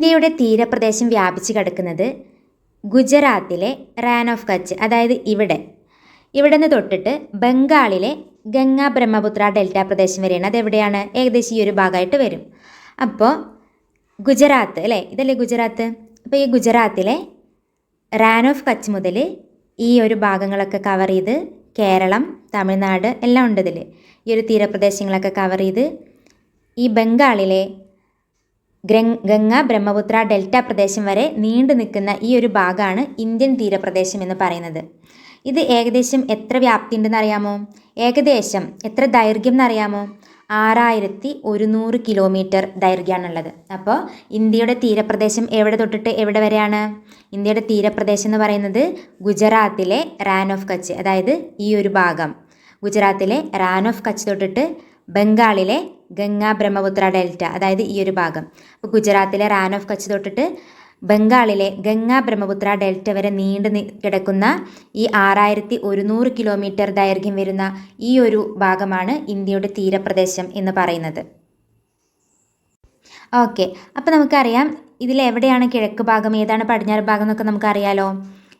ഇന്ത്യയുടെ തീരപ്രദേശം വ്യാപിച്ചു കിടക്കുന്നത് ഗുജറാത്തിലെ റാൻ ഓഫ് കച്ച് അതായത് ഇവിടെ. ഇവിടെ നിന്ന് തൊട്ടിട്ട് ബംഗാളിലെ ഗംഗാ ബ്രഹ്മപുത്ര ഡെൽറ്റ പ്രദേശം വരെയാണ്. അതെവിടെയാണ് ഏകദേശം ഈ ഒരു ഭാഗമായിട്ട് വരും. അപ്പോൾ ഗുജറാത്ത് അല്ലേ? ഇതല്ലേ ഗുജറാത്ത്? അപ്പോൾ ഈ ഗുജറാത്തിലെ റാൻ ഓഫ് കച്ച് മുതൽ ഈ ഒരു ഭാഗങ്ങളൊക്കെ കവർ ചെയ്ത് കേരളം തമിഴ്നാട് എല്ലാം ഉണ്ട് ഇതിൽ ഈ ഒരു തീരപ്രദേശങ്ങളൊക്കെ കവർ ചെയ്ത് ഈ ബംഗാളിലെ ഗംഗ ബ്രഹ്മപുത്ര ഡെൽറ്റ പ്രദേശം വരെ നീണ്ടു നിൽക്കുന്ന ഈ ഒരു ഭാഗമാണ് ഇന്ത്യൻ തീരപ്രദേശം എന്ന് പറയുന്നത്. ഇത് ഏകദേശം എത്ര വ്യാപ്തി ഉണ്ടെന്ന് അറിയാമോ? ഏകദേശം എത്ര ദൈർഘ്യം എന്നറിയാമോ ആറായിരത്തി ഒരുന്നൂറ് കിലോമീറ്റർ ദൈർഘ്യമാണുള്ളത്. അപ്പോൾ ഇന്ത്യയുടെ തീരപ്രദേശം എവിടെ തൊട്ടിട്ട് എവിടെ വരെയാണ്? ഇന്ത്യയുടെ തീരപ്രദേശം എന്ന് പറയുന്നത് ഗുജറാത്തിലെ റാൻ ഓഫ് കച്ച് അതായത് ഈ ഒരു ഭാഗം. ഗുജറാത്തിലെ റാൻ ഓഫ് കച്ച് തൊട്ടിട്ട് ബംഗാളിലെ ഗംഗാ ബ്രഹ്മപുത്ര ഡെൽറ്റ അതായത് ഈ ഒരു ഭാഗം. അപ്പോൾ ഗുജറാത്തിലെ റാൻ ഓഫ് കച്ച് തൊട്ടിട്ട് ബംഗാളിലെ ഗംഗാ ബ്രഹ്മപുത്ര ഡെൽറ്റ വരെ നീണ്ടു കിടക്കുന്ന ഈ ആറായിരത്തി ഒരുന്നൂറ് കിലോമീറ്റർ ദൈർഘ്യം വരുന്ന ഈ ഒരു ഭാഗമാണ് ഇന്ത്യയുടെ തീരപ്രദേശം എന്ന് പറയുന്നത്. ഓക്കെ. അപ്പോൾ നമുക്കറിയാം ഇതിൽ എവിടെയാണ് കിഴക്ക് ഭാഗം ഏതാണ് പടിഞ്ഞാറ് ഭാഗം എന്നൊക്കെ നമുക്കറിയാലോ.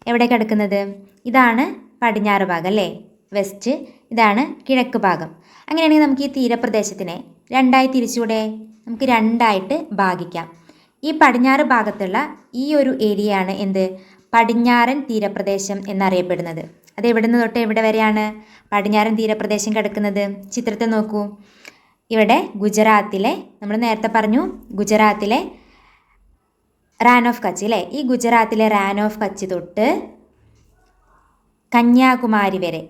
എവിടെ കിടക്കുന്നത്? ഇതാണ് പടിഞ്ഞാറ് ഭാഗം അല്ലേ? വെസ്റ്റ് ഇതാണ് കിഴക്ക് ഭാഗം. അങ്ങനെയാണെങ്കിൽ നമുക്ക് ഈ തീരപ്രദേശത്തിനെ രണ്ടായി തിരിച്ചുകൂടെ? നമുക്ക് രണ്ടായിട്ട് ഭാഗിക്കാം. ഈ പടിഞ്ഞാറ് ഭാഗത്തുള്ള ഈ ഒരു ഏരിയയാണ് എന്ത്? പടിഞ്ഞാറൻ തീരപ്രദേശം എന്നറിയപ്പെടുന്നത്. അത് എവിടെ നിന്ന് തൊട്ട് എവിടെ വരെയാണ് പടിഞ്ഞാറൻ തീരപ്രദേശം കിടക്കുന്നത്? ചിത്രത്തെ നോക്കൂ. ഇവിടെ ഗുജറാത്തിലെ നമ്മൾ നേരത്തെ പറഞ്ഞു ഗുജറാത്തിലെ റാൻ ഓഫ് കച്ച് അല്ലേ ഈ ഗുജറാത്തിലെ റാൻ ഓഫ് കച്ച് തൊട്ട് കന്യാകുമാരി വരെ.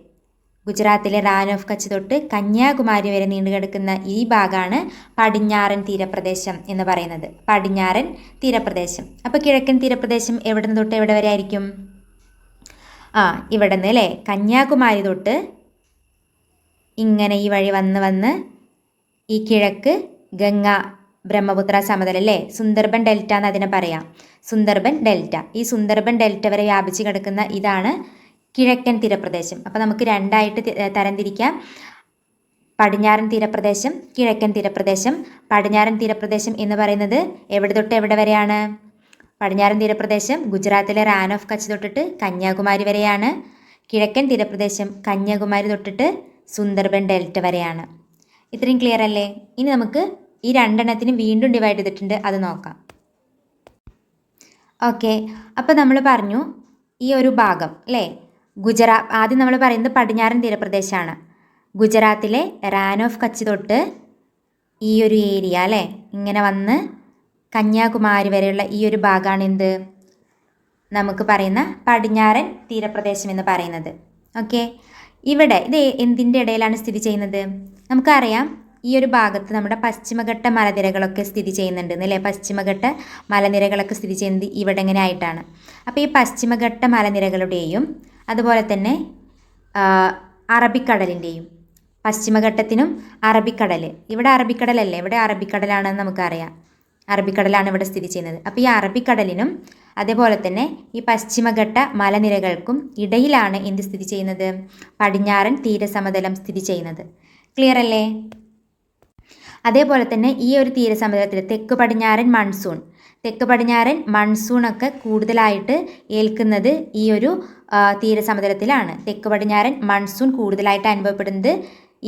ഗുജറാത്തിലെ റാൻ ഓഫ് കച്ച് തൊട്ട് കന്യാകുമാരി വരെ നീണ്ടു കിടക്കുന്ന ഈ ഭാഗമാണ് പടിഞ്ഞാറൻ തീരപ്രദേശം എന്ന് പറയുന്നത്. പടിഞ്ഞാറൻ തീരപ്രദേശം. അപ്പോൾ കിഴക്കൻ തീരപ്രദേശം എവിടെ നിന്ന് തൊട്ട് എവിടെ വരെ ആയിരിക്കും? ആ ഇവിടെ നിന്ന് അല്ലേ കന്യാകുമാരി തൊട്ട് ഇങ്ങനെ ഈ വഴി വന്ന് വന്ന് ഈ കിഴക്ക് ഗംഗ ബ്രഹ്മപുത്ര സമതലം അല്ലേ സുന്ദർബൻ ഡെൽറ്റ എന്ന് അതിനെ പറയാം. സുന്ദർബൻ ഡെൽറ്റ. ഈ സുന്ദർബൻ ഡെൽറ്റ വരെ വ്യാപിച്ച് കിടക്കുന്ന ഇതാണ് കിഴക്കൻ തീരപ്രദേശം. അപ്പോൾ നമുക്ക് രണ്ടായിട്ട് തരംതിരിക്കാം. പടിഞ്ഞാറൻ തീരപ്രദേശം കിഴക്കൻ തീരപ്രദേശം. പടിഞ്ഞാറൻ തീരപ്രദേശം എന്ന് പറയുന്നത് എവിടെ തൊട്ട് എവിടെ വരെയാണ്? പടിഞ്ഞാറൻ തീരപ്രദേശം ഗുജറാത്തിലെ റാൻ ഓഫ് കച്ച് തൊട്ടിട്ട് കന്യാകുമാരി വരെയാണ്. കിഴക്കൻ തീരപ്രദേശം കന്യാകുമാരി തൊട്ടിട്ട് സുന്ദർബൻ ഡെൽറ്റ വരെയാണ്. ഇത്രയും ക്ലിയർ അല്ലേ? ഇനി നമുക്ക് ഈ രണ്ടെണ്ണത്തിനും വീണ്ടും ഡിവൈഡ് ചെയ്തിട്ടുണ്ട്. അത് നോക്കാം. ഓക്കെ അപ്പോൾ നമ്മൾ പറഞ്ഞു ഈ ഒരു ഭാഗം അല്ലേ? ഗുജറാ ആദ്യം നമ്മൾ പറയുന്നത് പടിഞ്ഞാറൻ തീരപ്രദേശമാണ് ഗുജറാത്തിലെ റാൻ ഓഫ് കച്ച് തൊട്ട് ഈ ഒരു ഏരിയ അല്ലേ? ഇങ്ങനെ വന്ന് കന്യാകുമാരി വരെയുള്ള ഈ ഒരു ഭാഗമാണ് എന്ത്? നമുക്ക് പറയുന്ന പടിഞ്ഞാറൻ തീരപ്രദേശം എന്ന് പറയുന്നത്. ഓക്കെ? ഇവിടെ ഇത് എന്തിന്റെ ഇടയിലാണ് സ്ഥിതി ചെയ്യുന്നത്? നമുക്കറിയാം ഈ ഒരു ഭാഗത്ത് നമ്മുടെ പശ്ചിമഘട്ട മലനിരകളൊക്കെ സ്ഥിതി ചെയ്യുന്നുണ്ട് അല്ലേ? പശ്ചിമഘട്ട മലനിരകളൊക്കെ സ്ഥിതി ചെയ്യുന്നത് ഇവിടെ ഇങ്ങനെ ആയിട്ടാണ്. അപ്പോൾ ഈ പശ്ചിമഘട്ട മലനിരകളുടെയും അതുപോലെ തന്നെ അറബിക്കടലിന്റെയും പശ്ചിമഘട്ടത്തിനും അറബിക്കടൽ ഇവിടെ അറബിക്കടലല്ലേ? ഇവിടെ അറബിക്കടലാണെന്ന് നമുക്കറിയാം. അറബിക്കടലാണ് ഇവിടെ സ്ഥിതി ചെയ്യുന്നത്. അപ്പോൾ ഈ അറബിക്കടലിനും അതേപോലെ തന്നെ ഈ പശ്ചിമഘട്ട മലനിരകൾക്കും ഇടയിലാണ് എന്ത് സ്ഥിതി ചെയ്യുന്നത്? പടിഞ്ഞാറൻ തീരസമതലം സ്ഥിതി ചെയ്യുന്നത്. ക്ലിയർ അല്ലേ? അതേപോലെ തന്നെ ഈ ഒരു തീരസമതലത്തിൽ തെക്ക് പടിഞ്ഞാറൻ മൺസൂൺ തെക്ക് പടിഞ്ഞാറൻ മൺസൂണൊക്കെ കൂടുതലായിട്ട് ഏൽക്കുന്നത് ഈ ഒരു തീരസമതലത്തിലാണ്. തെക്ക് പടിഞ്ഞാറൻ മൺസൂൺ കൂടുതലായിട്ട് അനുഭവപ്പെടുന്നത്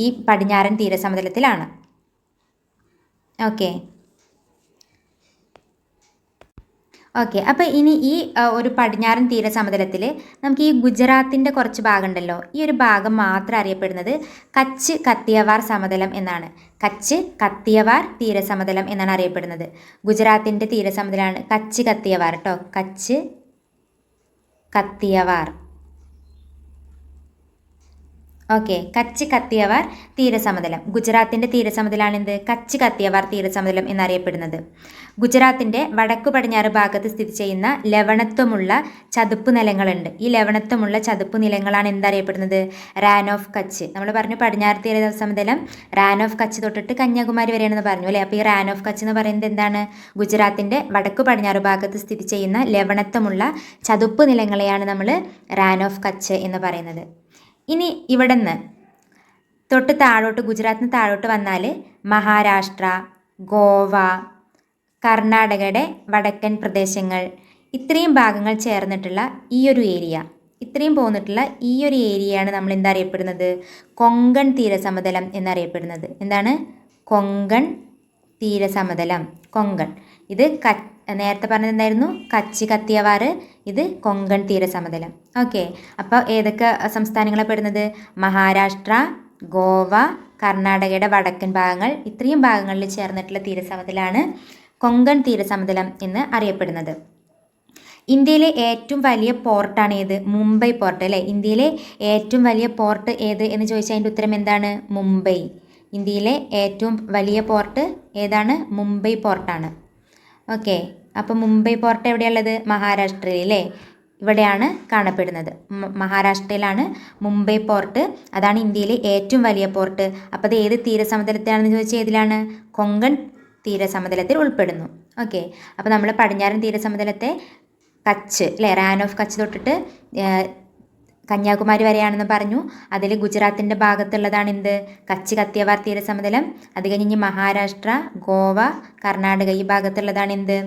ഈ പടിഞ്ഞാറൻ തീരസമതലത്തിലാണ്. ഓക്കെ. ഓക്കെ. അപ്പോൾ ഇനി ഈ ഒരു പടിഞ്ഞാറൻ തീരസമതലത്തിൽ നമുക്ക് ഈ ഗുജറാത്തിന്റെ കുറച്ച് ഭാഗമുണ്ടല്ലോ. ഈ ഒരു ഭാഗം മാത്രം അറിയപ്പെടുന്നത് കച്ച് കത്തിയവാർ സമതലം എന്നാണ്. കച്ച് കത്തിയവാർ തീരസമതലം എന്നാണ് അറിയപ്പെടുന്നത്. ഗുജറാത്തിന്റെ തീരസമതലമാണ് കച്ച് കത്തിയവാർ കേട്ടോ കച്ച് കത്തിയവാർ. ഓക്കെ കച്ച് കത്തിയവാർ തീരസമതലം. ഗുജറാത്തിന്റെ തീരസമതലാണ് എന്ത് കച്ച് കത്തിയവാർ തീരസമതലം എന്നറിയപ്പെടുന്നത്. ഗുജറാത്തിന്റെ വടക്കു പടിഞ്ഞാറ് ഭാഗത്ത് സ്ഥിതി ചെയ്യുന്ന ലവണത്വമുള്ള ചതുപ്പ് നിലങ്ങളുണ്ട്. ഈ ലവണത്വമുള്ള ചതുപ്പ് നിലങ്ങളാണ് എന്തറിയപ്പെടുന്നത്? റാൻ ഓഫ് കച്ച്. നമ്മൾ പറഞ്ഞു പടിഞ്ഞാറ് തീരസമതലം റാൻ ഓഫ് കച്ച് തൊട്ടിട്ട് കന്യാകുമാരി വരെയാണെന്ന് പറഞ്ഞു അല്ലേ? അപ്പോൾ ഈ റാൻ ഓഫ് കച്ച് എന്ന് പറയുന്നത് എന്താണ്? ഗുജറാത്തിന്റെ വടക്കു പടിഞ്ഞാറ് ഭാഗത്ത് സ്ഥിതി ചെയ്യുന്ന ലവണത്വമുള്ള ചതുപ്പ് നിലങ്ങളെയാണ് നമ്മൾ റാൻ ഓഫ് കച്ച് എന്ന് പറയുന്നത്. ഇനി ഇവിടെ നിന്ന് തൊട്ട് താഴോട്ട് ഗുജറാത്തിന് താഴോട്ട് വന്നാൽ മഹാരാഷ്ട്ര ഗോവ കർണാടകയുടെ വടക്കൻ പ്രദേശങ്ങൾ. ഇത്രയും ഭാഗങ്ങൾ ചേർന്നിട്ടുള്ള ഈ ഒരു ഏരിയ. ഇത്രയും പോന്നിട്ടുള്ള ഈ ഒരു ഏരിയയാണ് നമ്മൾ എന്തറിയപ്പെടുന്നത്? കൊങ്കൺ തീരസമതലം എന്നറിയപ്പെടുന്നത്. എന്താണ്? കൊങ്കൺ തീരസമതലം. കൊങ്കൺ. ഇത് ക നേരത്തെ പറഞ്ഞതെന്തായിരുന്നു കച്ചി കത്തിയവാറ്. ഇത് കൊങ്കൺ തീരസമതലം ഓക്കെ. അപ്പോൾ ഏതൊക്കെ സംസ്ഥാനങ്ങളെ പെടുന്നത്? മഹാരാഷ്ട്ര ഗോവ കർണാടകയുടെ വടക്കൻ ഭാഗങ്ങൾ. ഇത്രയും ഭാഗങ്ങളിൽ ചേർന്നിട്ടുള്ള തീരസമതലാണ് കൊങ്കൺ തീരസമതലം എന്ന് അറിയപ്പെടുന്നത്. ഇന്ത്യയിലെ ഏറ്റവും വലിയ പോർട്ടാണ് ഏത്? മുംബൈ പോർട്ട് അല്ലേ? ഇന്ത്യയിലെ ഏറ്റവും വലിയ പോർട്ട് ഏത് എന്ന് ചോദിച്ചാൽ അതിന്റെ ഉത്തരം എന്താണ്? മുംബൈ. ഇന്ത്യയിലെ ഏറ്റവും വലിയ പോർട്ട് ഏതാണ്? മുംബൈ പോർട്ടാണ് ഓക്കെ. അപ്പോൾ മുംബൈ പോർട്ട് എവിടെയുള്ളത് മഹാരാഷ്ട്രയിൽ അല്ലേ ഇവിടെയാണ് കാണപ്പെടുന്നത്. മഹാരാഷ്ട്രയിലാണ് മുംബൈ പോർട്ട് അതാണ് ഇന്ത്യയിലെ ഏറ്റവും വലിയ പോർട്ട് അപ്പോൾ അത് ഏത് തീരസമതലത്തിലാണെന്ന് ചോദിച്ചാൽ ഏതിലാണ്? കൊങ്കൺ തീരസമതലത്തിൽ ഉൾപ്പെടുന്നു. ഓക്കെ അപ്പോൾ നമ്മൾ പടിഞ്ഞാറൻ തീരസമതലത്തെ കച്ച് അല്ലേ റാൻ ഓഫ് കച്ച് തൊട്ടിട്ട് കന്യാകുമാരി വരെയാണെന്ന് പറഞ്ഞു. അതിൽ ഗുജറാത്തിന്റെ ഭാഗത്തുള്ളതാണ് എന്ത്? കച്ച് കത്തിയവാർ തീരസമതലം. അത് കഴിഞ്ഞ് മഹാരാഷ്ട്ര ഗോവ കർണാടക ഈ ഭാഗത്തുള്ളതാണ് എന്ത്?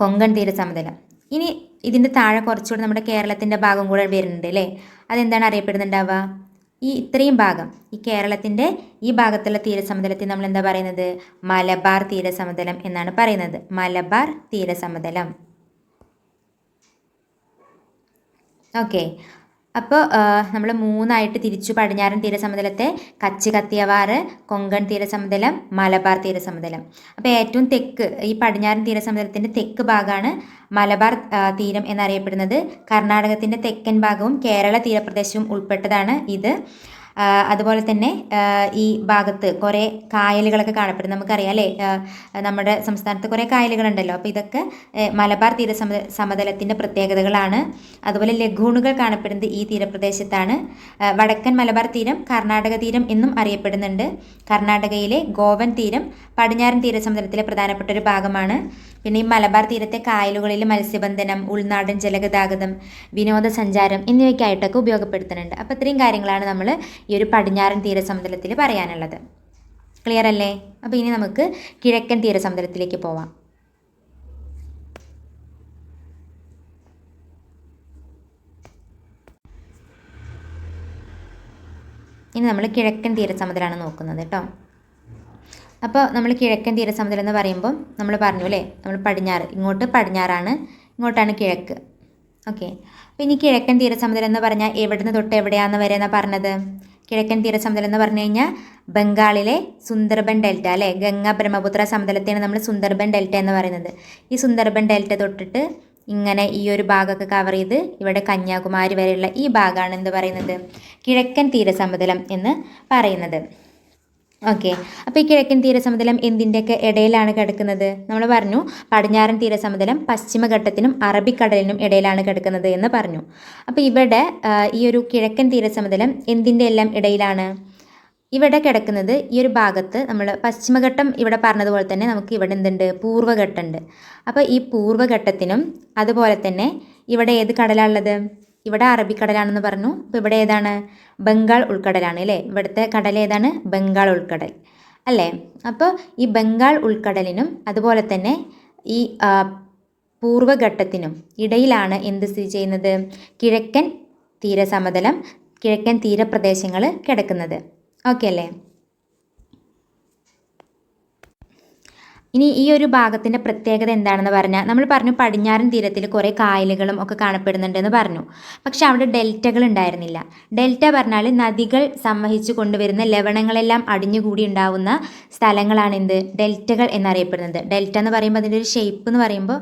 കൊങ്കൺ തീരസമതലം ഇനി ഇതിന്റെ താഴെ കുറച്ചുകൂടെ നമ്മുടെ കേരളത്തിന്റെ ഭാഗം കൂടെ വരുന്നുണ്ട് അല്ലേ? അതെന്താണ് അറിയപ്പെടുന്നുണ്ടാവുക? ഈ ഇത്രയും ഭാഗം ഈ കേരളത്തിന്റെ ഈ ഭാഗത്തുള്ള തീരസമതലത്തിൽ നമ്മൾ എന്താ പറയുന്നത്? മലബാർ തീരസമതലം എന്നാണ് പറയുന്നത്. മലബാർ തീരസമതലം ഓക്കെ. അപ്പോൾ നമ്മൾ മൂന്നായിട്ട് തിരിച്ചു പടിഞ്ഞാറൻ തീരസമതലത്തെ കച്ച് കത്തിയവാറ് കൊങ്കൺ തീരസമതലം മലബാർ തീരസമതലം. അപ്പോൾ ഏറ്റവും തെക്ക് ഈ പടിഞ്ഞാറൻ തീരസമതലത്തിന്റെ തെക്ക് ഭാഗമാണ് മലബാർ തീരം എന്നറിയപ്പെടുന്നത്. കർണാടകത്തിന്റെ തെക്കൻ ഭാഗവും കേരള തീരപ്രദേശവും ഉൾപ്പെട്ടതാണ് ഇത്. അതുപോലെ തന്നെ ഈ ഭാഗത്ത് കുറേ കായലുകളൊക്കെ കാണപ്പെടും നമുക്കറിയാം അല്ലേ? നമ്മുടെ സംസ്ഥാനത്ത് കുറേ കായലുകളുണ്ടല്ലോ. അപ്പോൾ ഇതൊക്കെ മലബാർ തീരസമ സമതലത്തിന്റെ പ്രത്യേകതകളാണ്. അതുപോലെ ലഘൂണുകൾ കാണപ്പെടുന്നത് ഈ തീരപ്രദേശത്താണ്. വടക്കൻ മലബാർ തീരം കർണാടക തീരം എന്നും അറിയപ്പെടുന്നുണ്ട്. കർണാടകയിലെ ഗോവൻ തീരം പടിഞ്ഞാറൻ തീരസമതലത്തിലെ പ്രധാനപ്പെട്ട ഒരു ഭാഗമാണ്. പിന്നെ ഈ മലബാർ തീരത്തെ കായലുകളിൽ മത്സ്യബന്ധനം ഉൾനാടൻ ജലഗതാഗതം വിനോദസഞ്ചാരം എന്നിവയ്ക്കായിട്ടൊക്കെ ഉപയോഗപ്പെടുത്തുന്നുണ്ട്. അപ്പോൾ ഇത്രയും കാര്യങ്ങളാണ് നമ്മൾ ഈ ഒരു പടിഞ്ഞാറൻ തീരസമുദ്രത്തിൽ പറയാനുള്ളത്. ക്ലിയർ അല്ലേ? അപ്പോൾ ഇനി നമുക്ക് കിഴക്കൻ തീരസമുദ്രത്തിലേക്ക് പോവാം. ഇനി നമ്മൾ കിഴക്കൻ തീരസമുദ്രമാണ് നോക്കുന്നത് കേട്ടോ അപ്പോൾ നമ്മൾ കിഴക്കൻ തീരസമുദ്രം എന്ന് പറയുമ്പോൾ നമ്മൾ പറഞ്ഞു അല്ലേ? നമ്മൾ പടിഞ്ഞാറ്. ഇങ്ങോട്ട് പടിഞ്ഞാറാണ് ഇങ്ങോട്ടാണ് കിഴക്ക്. ഓക്കെ. അപ്പോൾ ഇനി കിഴക്കൻ തീരസമുദ്രം എന്ന് പറഞ്ഞാൽ എവിടുന്ന് തൊട്ട് എവിടെയാന്ന് വരെ എന്നാണ് പറഞ്ഞത്? കിഴക്കൻ തീരസമുദ്രം എന്ന് പറഞ്ഞു കഴിഞ്ഞാൽ ബംഗാളിലെ സുന്ദർബൻ ഡെൽറ്റ അല്ലേ? ഗംഗ ബ്രഹ്മപുത്ര സമതലത്തെയാണ് നമ്മൾ സുന്ദർബൻ ഡെൽറ്റ എന്ന് പറയുന്നത്. ഈ സുന്ദർബൻ ഡെൽറ്റ തൊട്ടിട്ട് ഇങ്ങനെ ഈ ഒരു ഭാഗമൊക്കെ കവർ ചെയ്ത് ഇവിടെ കന്യാകുമാരി വരെയുള്ള ഈ ഭാഗമാണ് എന്ത് പറയുന്നത്? കിഴക്കൻ തീരസമുദ്രം എന്ന് പറയുന്നത്. ഓക്കെ അപ്പോൾ ഈ കിഴക്കൻ തീരസമതലം എന്തിന്റെയൊക്കെ ഇടയിലാണ് കിടക്കുന്നത്? നമ്മൾ പറഞ്ഞു പടിഞ്ഞാറൻ തീരസമതലം പശ്ചിമഘട്ടത്തിനും അറബിക്കടലിനും ഇടയിലാണ് കിടക്കുന്നത് എന്ന് പറഞ്ഞു. അപ്പോൾ ഇവിടെ ഈ ഒരു കിഴക്കൻ തീരസമതലം എന്തിന്റെ എല്ലാം ഇടയിലാണ്? ഇവിടെ കിടക്കുന്നത് ഈ ഒരു ഭാഗത്ത് നമ്മൾ പശ്ചിമഘട്ടം ഇവിടെ പറഞ്ഞതുപോലെ തന്നെ നമുക്ക് ഇവിടെ എന്തുണ്ട്? പൂർവഘട്ടമുണ്ട് അപ്പോൾ ഈ പൂർവഘട്ടത്തിനും അതുപോലെ തന്നെ ഇവിടെ ഏത് കടലാണുള്ളത്? ഇവിടെ അറബിക്കടലാണെന്ന് പറഞ്ഞു. അപ്പോൾ ഇവിടെ ഏതാണ്? ബംഗാൾ ഉൾക്കടലാണ് അല്ലേ? ഇവിടുത്തെ കടൽ ഏതാണ്? ബംഗാൾ ഉൾക്കടൽ. അല്ലേ? അപ്പോൾ ഈ ബംഗാൾ ഉൾക്കടലിനും അതുപോലെ തന്നെ ഈ പൂർവഘട്ടത്തിനും ഇടയിലാണ് എന്ത് സ്ഥിതി ചെയ്യുന്നത്? കിഴക്കൻ തീരസമതലം കിഴക്കൻ തീരപ്രദേശങ്ങൾ കിടക്കുന്നത്. ഓക്കെ അല്ലേ? ഇനി ഈ ഒരു ഭാഗത്തിന്റെ പ്രത്യേകത എന്താണെന്ന് പറഞ്ഞാൽ നമ്മൾ പറഞ്ഞു പടിഞ്ഞാറൻ തീരത്തിൽ കുറേ കായലുകളും ഒക്കെ കാണപ്പെടുന്നുണ്ടെന്ന് പറഞ്ഞു. പക്ഷെ അവിടെ ഡെൽറ്റകൾ ഉണ്ടായിരുന്നില്ല. ഡെൽറ്റ പറഞ്ഞാൽ നദികൾ സംവഹിച്ചു കൊണ്ടുവരുന്ന ലവണങ്ങളെല്ലാം അടിഞ്ഞുകൂടി ഉണ്ടാവുന്ന സ്ഥലങ്ങളാണ് എന്ത്? ഡെൽറ്റകൾ എന്നറിയപ്പെടുന്നത്. ഡെൽറ്റ എന്ന് പറയുമ്പോൾ അതിന്റെ ഒരു ഷേപ്പ് എന്ന് പറയുമ്പോൾ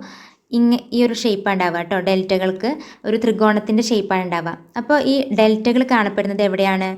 ഇങ്ങ ഈ ഒരു ഷേപ്പാണ് ഉണ്ടാവുക കേട്ടോ. ഡെൽറ്റകൾക്ക് ഒരു ത്രികോണത്തിന്റെ ഷേപ്പാണ് ഉണ്ടാവുക അപ്പോൾ ഈ ഡെൽറ്റകൾ കാണപ്പെടുന്നത് എവിടെയാണ്?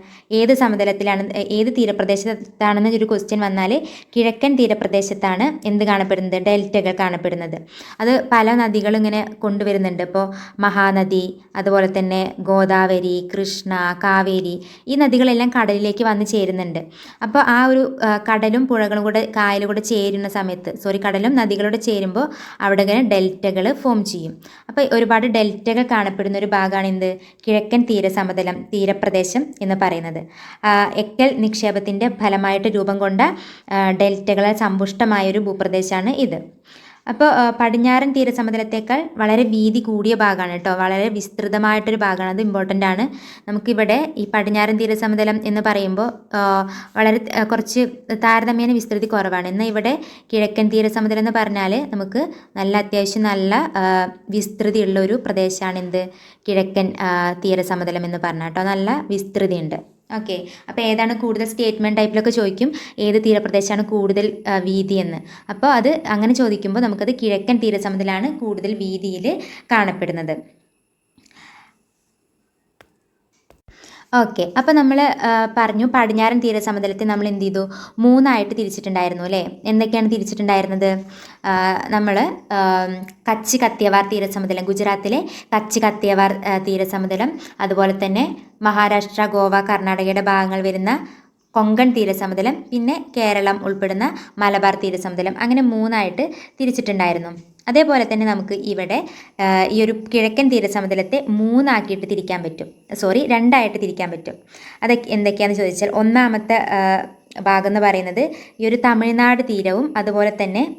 ഏത് സമതലത്തിലാണ്? ഏത് തീരപ്രദേശത്താണെന്ന് ഒരു ക്വസ്റ്റ്യൻ വന്നാൽ കിഴക്കൻ തീരപ്രദേശത്താണ് എന്ത് കാണപ്പെടുന്നത്? ഡെൽറ്റകൾ കാണപ്പെടുന്നത്. അത് പല നദികളും ഇങ്ങനെ കൊണ്ടുവരുന്നുണ്ട്. ഇപ്പോൾ മഹാനദി അതുപോലെ തന്നെ ഗോദാവരി കൃഷ്ണ കാവേരി ഈ നദികളെല്ലാം കടലിലേക്ക് വന്ന് ചേരുന്നുണ്ട്. അപ്പോൾ ആ ഒരു കടലും പുഴകളും കൂടെ കായലും കൂടെ ചേരുന്ന സമയത്ത് സോറി കടലും നദികളോട് ചേരുമ്പോൾ അവിടെ ഇങ്ങനെ ഡെൽറ്റ ഡെൽറ്റകൾ ഫോം ചെയ്യും. അപ്പോൾ ഒരുപാട് ഡെൽറ്റകൾ കാണപ്പെടുന്ന ഒരു ഭാഗമാണ് എന്ത്? കിഴക്കൻ തീരസമതലം തീരപ്രദേശം എന്ന് പറയുന്നത്. എക്കൽ നിക്ഷേപത്തിന്റെ ഫലമായിട്ട് രൂപം കൊണ്ട ഡെൽറ്റകളെ സമ്പുഷ്ടമായ ഒരു ഭൂപ്രദേശമാണ് ഇത്. അപ്പോൾ പടിഞ്ഞാറൻ തീരസമതലത്തേക്കാൾ വളരെ വീതി കൂടിയ ഭാഗമാണ് കേട്ടോ. വളരെ വിസ്തൃതമായിട്ടൊരു ഭാഗമാണ്. അത് ഇമ്പോർട്ടന്റ് ആണ്. നമുക്കിവിടെ ഈ പടിഞ്ഞാറൻ തീരസമതലം എന്ന് പറയുമ്പോൾ വളരെ കുറച്ച് താരതമ്യേന വിസ്തൃതി കുറവാണ്. എന്നാൽ ഇവിടെ കിഴക്കൻ തീരസമതലം എന്ന് പറഞ്ഞാൽ നമുക്ക് നല്ല അത്യാവശ്യം നല്ല വിസ്തൃതി വിസ്തൃതിയുള്ള ഒരു പ്രദേശമാണ് എന്ത്? കിഴക്കൻ തീരസമതലം എന്ന് പറഞ്ഞാൽ കേട്ടോ. നല്ല വിസ്തൃതിയുണ്ട്. ഓക്കെ അപ്പോൾ ഏതാണ് കൂടുതൽ സ്റ്റേറ്റ്മെന്റ് ടൈപ്പിലൊക്കെ ചോദിക്കും. ഏത് തീരപ്രദേശമാണ് കൂടുതൽ വീതി എന്ന്. അപ്പോൾ അത് അങ്ങനെ ചോദിക്കുമ്പോൾ നമുക്കത് കിഴക്കൻ തീരസമതലാണ് കൂടുതൽ വീതിയിൽ കാണപ്പെടുന്നത്. ഓക്കെ. അപ്പോൾ നമ്മൾ പറഞ്ഞു പടിഞ്ഞാറൻ തീരസമതലത്തെ നമ്മൾ എന്ത് ചെയ്തു? മൂന്നായിട്ട് തിരിച്ചിട്ടുണ്ടായിരുന്നു അല്ലേ? എന്തൊക്കെയാണ് തിരിച്ചിട്ടുണ്ടായിരുന്നത്? നമ്മൾ കച്ച് കത്തിയവാർ തീരസമതലം ഗുജറാത്തിലെ കച്ച് കത്തിയവാർ തീരസമതലം അതുപോലെ തന്നെ മഹാരാഷ്ട്ര ഗോവ കർണാടകയുടെ ഭാഗങ്ങൾ വരുന്ന കൊങ്കൺ തീരസമതലം പിന്നെ കേരളം ഉൾപ്പെടുന്ന മലബാർ തീരസമതലം അങ്ങനെ മൂന്നായിട്ട് തിരിച്ചിട്ടുണ്ടായിരുന്നു. അതേപോലെ തന്നെ നമുക്ക് ഇവിടെ ഈ ഒരു കിഴക്കൻ തീരസമതലത്തെ മൂന്നാക്കിയിട്ട് തിരിക്കാൻ പറ്റും. സോറി രണ്ടായിട്ട് തിരിക്കാൻ പറ്റും. അതൊക്കെ എന്തൊക്കെയാണെന്ന് ചോദിച്ചാൽ ഒന്നാമത്തെ ഭാഗം എന്ന് പറയുന്നത് ഈ ഒരു തമിഴ്നാട് തീരവും അതുപോലെ തന്നെ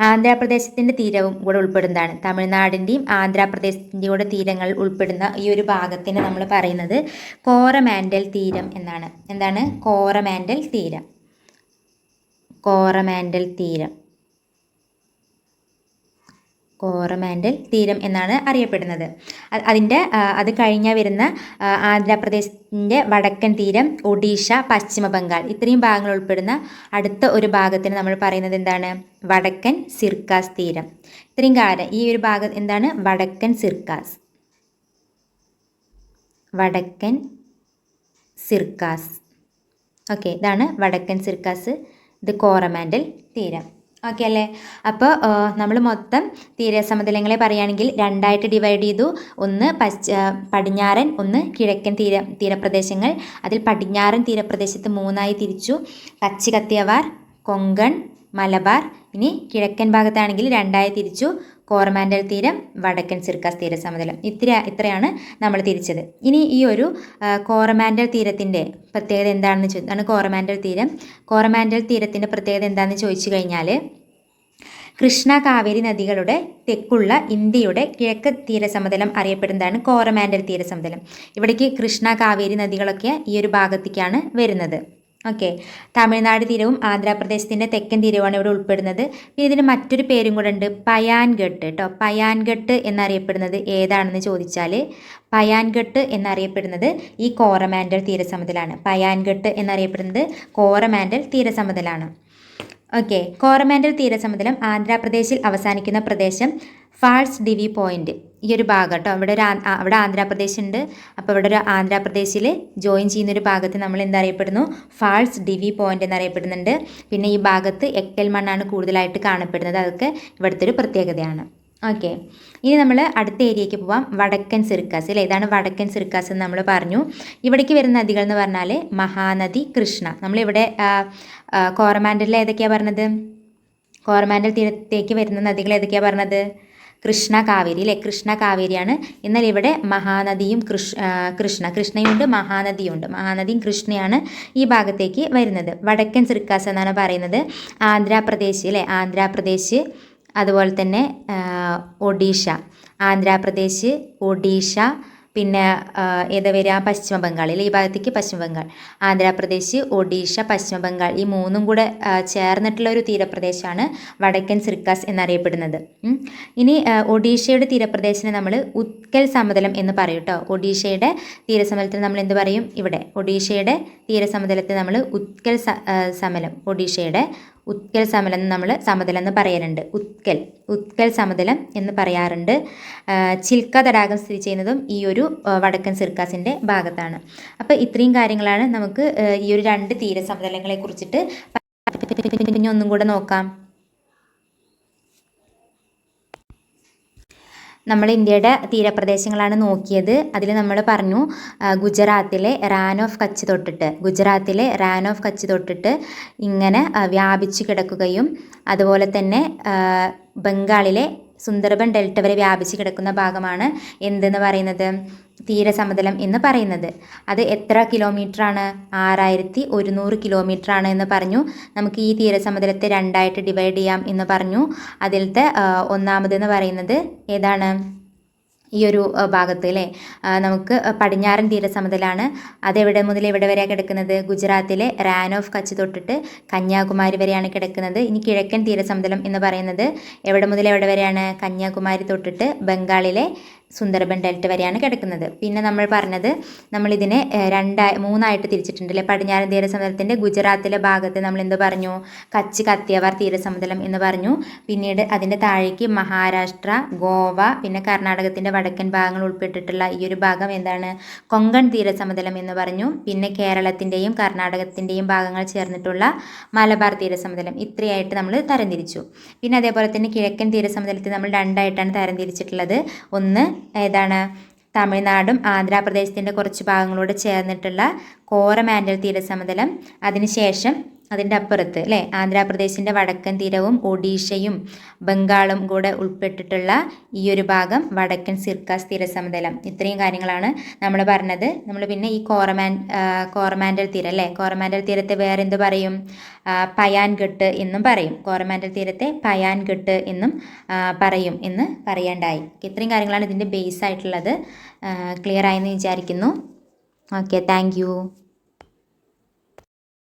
ആന്ധ്രാപ്രദേശത്തിന്റെ തീരവും കൂടെ ഉൾപ്പെടുന്നതാണ്. തമിഴ്നാടിന്റെയും ആന്ധ്രാപ്രദേശത്തിന്റെയും കൂടെ തീരങ്ങൾ ഉൾപ്പെടുന്ന ഈ ഒരു ഭാഗത്തിന് നമ്മൾ പറയുന്നത് കോറമാൻഡൽ തീരം എന്നാണ്. എന്താണ്? കോറമാൻഡൽ തീരം. കോറമാൻഡൽ തീരം. കോറമാൻഡൽ തീരം എന്നാണ് അറിയപ്പെടുന്നത്. അതിന്റെ അത് കഴിഞ്ഞ വരുന്ന ആന്ധ്രാപ്രദേശിന്റെ വടക്കൻ തീരം ഒഡീഷ പശ്ചിമ ബംഗാൾ. ഇത്രയും ഭാഗങ്ങൾ ഉൾപ്പെടുന്ന അടുത്ത ഒരു ഭാഗത്തിന് നമ്മൾ പറയുന്നത് എന്താണ്? വടക്കൻ സിർക്കാസ് തീരം. ഇത്രയും കാലം ഈ ഒരു ഭാഗം എന്താണ്? വടക്കൻ സിർക്കാസ്. വടക്കൻ സിർക്കാസ്. ഓക്കെ ഇതാണ് വടക്കൻ സിർക്കാസ് ഇത് കോറമാൻഡൽ തീരം. ഓക്കെ അല്ലേ? അപ്പോൾ നമ്മൾ മൊത്തം തീരസമതലങ്ങളെ പറയുകയാണെങ്കിൽ രണ്ടായിട്ട് ഡിവൈഡ് ചെയ്തു. ഒന്ന് പശ്ച പടിഞ്ഞാറൻ ഒന്ന് കിഴക്കൻ തീര തീരപ്രദേശങ്ങൾ. അതിൽ പടിഞ്ഞാറൻ തീരപ്രദേശത്ത് മൂന്നായി തിരിച്ചു. കച്ചി കത്തിയവാർ കൊങ്കൺ മലബാർ ഇനി കിഴക്കൻ ഭാഗത്താണെങ്കിൽ രണ്ടായി തിരിച്ചു. കോറമാൻഡൽ തീരം വടക്കൻ സിർക്കാസ് തീരസമതലം ഇത്ര ഇത്രയാണ് നമ്മൾ തിരിച്ചത്. ഇനി ഈ ഒരു കോറമാൻഡൽ തീരത്തിന്റെ പ്രത്യേകത എന്താണെന്ന് ചോ ആണ് കോറമാൻഡൽ തീരം? കോറമാൻഡൽ തീരത്തിന്റെ പ്രത്യേകത എന്താണെന്ന് ചോദിച്ചു കഴിഞ്ഞാൽ കൃഷ്ണ കാവേരി നദികളുടെ തെക്കുള്ള ഇന്ത്യയുടെ കിഴക്ക് തീരസമതലം അറിയപ്പെടുന്നതാണ് കോറമാൻഡൽ തീരസമതലം ഇവിടേക്ക് കൃഷ്ണ കാവേരി നദികളൊക്കെ ഈ ഒരു ഭാഗത്തേക്കാണ് വരുന്നത്. ഓക്കെ തമിഴ്നാട് തീരവും ആന്ധ്രാപ്രദേശത്തിന്റെ തെക്കൻ തീരവുമാണ് ഇവിടെ ഉൾപ്പെടുന്നത്. പിന്നെ ഇതിന് മറ്റൊരു പേരും കൂടെ ഉണ്ട്. പയാൻഘട്ട് കേട്ടോ പയാൻഘട്ട് എന്നറിയപ്പെടുന്നത് ഏതാണെന്ന് ചോദിച്ചാൽ പയാൻഘട്ട് എന്നറിയപ്പെടുന്നത് ഈ കോറമാൻഡൽ തീരസമതലാണ്. പയാൻഘട്ട് എന്നറിയപ്പെടുന്നത് കോറമാൻഡൽ തീരസമതലാണ്. ഓക്കെ കോറമാൻഡൽ തീരസമതലം ആന്ധ്രാപ്രദേശിൽ അവസാനിക്കുന്ന പ്രദേശം ഫാൾസ് ഡിവി പോയിന്റ്. ഈ ഒരു ഭാഗം കേട്ടോ അവിടെ ഒരു അവിടെ ആന്ധ്രാപ്രദേശ് ഉണ്ട്. അപ്പോൾ ഇവിടെ ഒരു ആന്ധ്രാപ്രദേശിൽ ജോയിൻ ചെയ്യുന്ന ഒരു ഭാഗത്ത് നമ്മൾ എന്തറിയപ്പെടുന്നു? ഫാൾസ് ഡിവി പോയിന്റ് എന്നറിയപ്പെടുന്നുണ്ട്. പിന്നെ ഈ ഭാഗത്ത് എക്കൽ മണ്ണാണ് കൂടുതലായിട്ട് കാണപ്പെടുന്നത്. അതൊക്കെ ഇവിടുത്തെ ഒരു പ്രത്യേകതയാണ്. ഓക്കെ. ഇനി നമ്മൾ അടുത്ത ഏരിയയ്ക്ക് പോവാം. വടക്കൻ സിർക്കാസ്. അല്ലേ? ഇതാണ് വടക്കൻ സിർക്കാസ് എന്ന് നമ്മൾ പറഞ്ഞു. ഇവിടേക്ക് വരുന്ന നദികൾ എന്ന് പറഞ്ഞാൽ മഹാനദി കൃഷ്ണ. നമ്മളിവിടെ കോറമാൻഡലിൽ ഏതൊക്കെയാണ് പറഞ്ഞത്? കോറമാൻഡൽ തീരത്തേക്ക് വരുന്ന നദികൾ ഏതൊക്കെയാണ് പറഞ്ഞത്? കൃഷ്ണ കാവേരി അല്ലേ എന്നാൽ ഇവിടെ മഹാനദിയും കൃഷ് കൃഷ്ണ കൃഷ്ണയുണ്ട് മഹാനദിയുണ്ട്. മഹാനദിയും കൃഷ്ണയാണ് ഈ ഭാഗത്തേക്ക് വരുന്നത്. വടക്കൻ സിർക്കാസ് എന്നാണ് പറയുന്നത്. ആന്ധ്രാപ്രദേശ് അല്ലേ? ആന്ധ്രാപ്രദേശ് അതുപോലെ തന്നെ ഒഡീഷ. ആന്ധ്രാപ്രദേശ് ഒഡീഷ പിന്നെ ഏതാ വരിക? പശ്ചിമ അല്ലേ ഈ ഭാഗത്തേക്ക് പശ്ചിമ ബംഗാൾ. ആന്ധ്രാപ്രദേശ് ഒഡീഷ പശ്ചിമ ബംഗാൾ. ഈ മൂന്നും കൂടെ ചേർന്നിട്ടുള്ള ഒരു തീരപ്രദേശമാണ് വടക്കൻ സിർക്കാസ് എന്നറിയപ്പെടുന്നത്. ഇനി ഒഡീഷയുടെ തീരപ്രദേശത്തിന് നമ്മൾ ഉത്കൽ സമതലം എന്ന് പറയും കേട്ടോ ഒഡീഷയുടെ തീരസമതലത്തിൽ നമ്മൾ എന്ത് പറയും? ഇവിടെ. ഒഡീഷയുടെ തീരസമതലത്തെ നമ്മൾ ഉത്കൽ സമലം. ഒഡീഷയുടെ ഉത്കൽ സമലം നമ്മൾ സമതലം എന്ന് പറയലുണ്ട്. ഉത്കൽ. ഉത്കൽ സമതലം എന്ന് പറയാറുണ്ട്. ചിൽക്ക തടാകം സ്ഥിതി ചെയ്യുന്നതും ഈ ഒരു വടക്കൻ സിർക്കാസിന്റെ ഭാഗത്താണ്. അപ്പോൾ ഇത്രയും കാര്യങ്ങളാണ് നമുക്ക് ഈ ഒരു രണ്ട് തീരസമതലങ്ങളെ കുറിച്ചിട്ട് പിന്നെ ഒന്നും കൂടെ നോക്കാം. നമ്മൾ ഇന്ത്യയുടെ തീരപ്രദേശങ്ങളാണ് നോക്കിയത്. അതിൽ നമ്മൾ പറഞ്ഞു ഗുജറാത്തിലെ റാൻ ഓഫ് കച്ച് തൊട്ടിട്ട് ഗുജറാത്തിലെ റാൻ ഓഫ് കച്ച് തൊട്ടിട്ട് ഇങ്ങനെ വ്യാപിച്ചു കിടക്കുകയും അതുപോലെ തന്നെ ബംഗാളിലെ സുന്ദർബൻ ഡെൽറ്റ വരെ വ്യാപിച്ച് കിടക്കുന്ന ഭാഗമാണ് എന്തെന്ന് പറയുന്നത്? തീരസമതലം എന്ന് പറയുന്നത്. അത് എത്ര കിലോമീറ്ററാണ്? ആറായിരത്തി ഒരുന്നൂറ് കിലോമീറ്റർ ആണ് എന്ന് പറഞ്ഞു. നമുക്ക് ഈ തീരസമതലത്തെ രണ്ടായിട്ട് ഡിവൈഡ് ചെയ്യാം എന്ന് പറഞ്ഞു. അതിലത്തെ ഒന്നാമതെന്ന് പറയുന്നത് ഏതാണ്? ഈ ഒരു ഭാഗത്ത് അല്ലേ? നമുക്ക് പടിഞ്ഞാറൻ തീരസമതലാണ്. അതെവിടെ മുതൽ എവിടെ വരെയാണ് കിടക്കുന്നത്? ഗുജറാത്തിലെ റാൻ ഓഫ് കച്ച് തൊട്ടിട്ട് കന്യാകുമാരി വരെയാണ് കിടക്കുന്നത്. ഇനി കിഴക്കൻ തീരസമതലം എന്ന് പറയുന്നത് എവിടെ മുതൽ എവിടെ വരെയാണ്? കന്യാകുമാരി തൊട്ടിട്ട് ബംഗാളിലെ സുന്ദർബൻ ഡെൽറ്റ വരെയാണ് കിടക്കുന്നത്. പിന്നെ നമ്മൾ പറഞ്ഞത് നമ്മളിതിനെ രണ്ടായി മൂന്നായിട്ട് തിരിച്ചിട്ടുണ്ട് അല്ലേ പടിഞ്ഞാറൻ തീരസമതലത്തിന്റെ ഗുജറാത്തിലെ ഭാഗത്ത് നമ്മൾ എന്ത് പറഞ്ഞു? കച്ച് കത്തിയവാർ തീരസമതലം എന്ന് പറഞ്ഞു. പിന്നീട് അതിന്റെ താഴേക്ക് മഹാരാഷ്ട്ര ഗോവ പിന്നെ കർണാടകത്തിന്റെ വടക്കൻ ഭാഗങ്ങൾ ഉൾപ്പെട്ടിട്ടുള്ള ഈ ഒരു ഭാഗം എന്താണ്? കൊങ്കൺ തീരസമതലം എന്ന് പറഞ്ഞു. പിന്നെ കേരളത്തിന്റെയും കർണാടകത്തിന്റെയും ഭാഗങ്ങൾ ചേർന്നിട്ടുള്ള മലബാർ തീരസമതലം. ഇത്രയായിട്ട് നമ്മൾ തരംതിരിച്ചു. പിന്നെ അതേപോലെ തന്നെ കിഴക്കൻ തീരസമതലത്തെ നമ്മൾ രണ്ടായിട്ടാണ് തരംതിരിച്ചിട്ടുള്ളത്. ഒന്ന് ഏതാണ്? തമിഴ്നാടും ആന്ധ്രാപ്രദേശത്തിന്റെ കുറച്ച് ഭാഗങ്ങളോട് ചേർന്നിട്ടുള്ള കോരമാൻഡൽ തീരസമതലം. അതിനുശേഷം അതിന്റെ അപ്പുറത്ത് അല്ലേ ആന്ധ്രാപ്രദേശിന്റെ വടക്കൻ തീരവും ഒഡീഷയും ബംഗാളും കൂടെ ഉൾപ്പെട്ടിട്ടുള്ള ഈ ഒരു ഭാഗം വടക്കൻ സിർക്കാസ് തീരസമതലം ഇത്രയും കാര്യങ്ങളാണ് നമ്മൾ പറഞ്ഞത്. നമ്മൾ പിന്നെ ഈ കോറമാൻ കോറമാൻഡൽ തീരം അല്ലേ കോറമാൻഡൽ തീരത്തെ വേറെ എന്ത് പറയും പയാൻഗട്ട് എന്നും പറയും. കോറമാൻഡൽ തീരത്തെ പയാൻഘട്ട് എന്നും പറയും എന്ന് പറയേണ്ടായി. ഇത്രയും കാര്യങ്ങളാണ് ഇതിന്റെ ബേസ് ആയിട്ടുള്ളത്. ക്ലിയർ ആയെന്ന് വിചാരിക്കുന്നു. Okay thank